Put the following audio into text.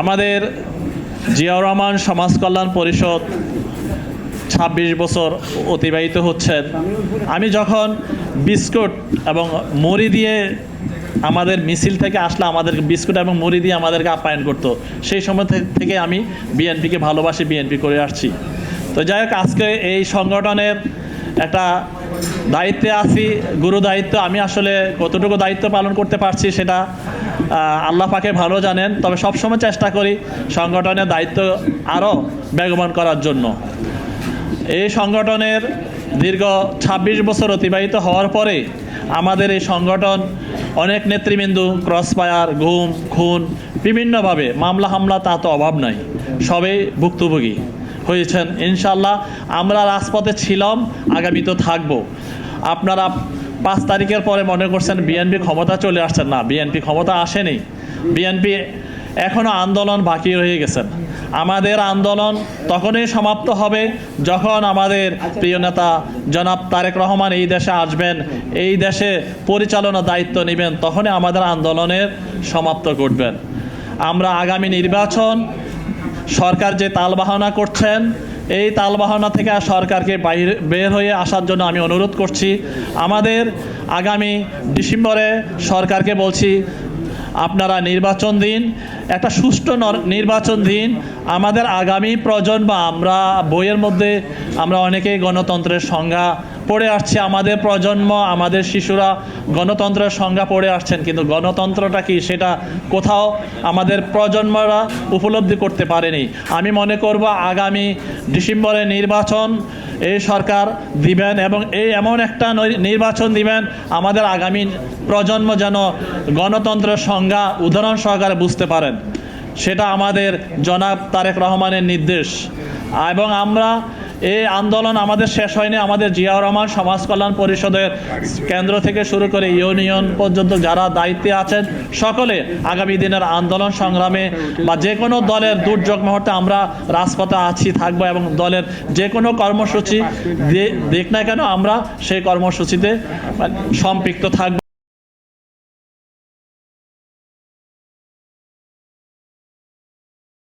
আমাদের জিয়াউর রহমান সমাজ কল্যাণ পরিষদ ছাব্বিশ বছর অতিবাহিত হচ্ছেন। আমি যখন বিস্কুট এবং মুড়ি দিয়ে আমাদের মিছিল থেকে আসলে আমাদেরকে বিস্কুট এবং মুড়ি দিয়ে আমাদেরকে আপ্যায়ন করতো, সেই সময় থেকে আমি বিএনপিকে ভালোবাসি, বিএনপি করে আসছি। তো যাই হোক, আজকে এই সংগঠনের একটা দায়িত্বে আছি গুরু দায়িত্ব আমি আসলে কতটুকু দায়িত্ব পালন করতে পারছি সেটা আল্লাহ পাকে ভালো জানেন, তবে সবসময় চেষ্টা করি সংগঠনের দায়িত্ব আরও বেগবান করার জন্য। এই সংগঠনের দীর্ঘ ২৬ বছর অতিবাহিত হওয়ার পরে আমাদের এই সংগঠন অনেক নেতৃবৃন্দ, ক্রসফায়ার ঘুম খুন, বিভিন্নভাবে মামলা, হামলা, তা তো অভাব নাই, সবেই ভুক্তভোগী হয়েছেন। ইনশাল্লাহ আমরা রাজপথে ছিলাম আগামী তো থাকব। আপনারা পাঁচ তারিখের পরে মনে করছেন বিএনপি ক্ষমতা চলে আসছেন না বিএনপি ক্ষমতা আসেনি। বিএনপি এখনও আন্দোলন বাকি রয়ে গেছেন আমাদের আন্দোলন তখনই সমাপ্ত হবে যখন আমাদের প্রিয় নেতা জনাব তারেক রহমান এই দেশে আসবেন, এই দেশে পরিচালনা দায়িত্ব নেবেন, তখনই আমাদের আন্দোলনের সমাপ্ত করবেন আমরা আগামী নির্বাচন সরকার যে তালবাহনা করছেন এই তালবাহনা থেকে সরকারকে বাইরে, বের হয়ে আসার জন্য আমি অনুরোধ করছি। আমাদের আগামী ডিসেম্বরে সরকারকে বলছি, আপনারা নির্বাচন দিন, একটা সুষ্ঠু নর- নির্বাচন দিন। আমাদের আগামী প্রজন্ম, আমরা বইয়ের মধ্যে, আমরা অনেকেই গণতন্ত্রের সংজ্ঞা পড়ে আসছে আমাদের প্রজন্ম, আমাদের শিশুরা গণতন্ত্রের সংজ্ঞা পড়ে আসছেন, কিন্তু গণতন্ত্রটা কি সেটা কোথাও আমাদের প্রজন্মরা উপলব্ধি করতে পারেনি। আমি মনে করব আগামী ডিসেম্বরে নির্বাচন, এই সরকার দিবেন এবং এই এমন একটা নির্বাচন দিবেন, আমাদের আগামী প্রজন্ম যেন গণতন্ত্রের সংজ্ঞা উদাহরণ সহকারে বুঝতে পারেন। সেটা আমাদের জনাব তারেক রহমানের নির্দেশ। এবং আমরা এই আন্দোলন আমাদের শেষ হয়নি। আমাদের জিয়াউর রহমান সমাজ কল্যাণ পরিষদের কেন্দ্র থেকে শুরু করে ইউনিয়ন পর্যন্ত যারা দায়িত্বে আছেন, সকলে আগামী দিনের আন্দোলন সংগ্রামে বা যে কোনো দলের দুর্যোগ মুহূর্তে আমরা রাজপথে আছি, থাকব এবং দলের যে কোনো কর্মসূচি দেখ না কেন আমরা সেই কর্মসূচিতে সম্পৃক্ত থাকব।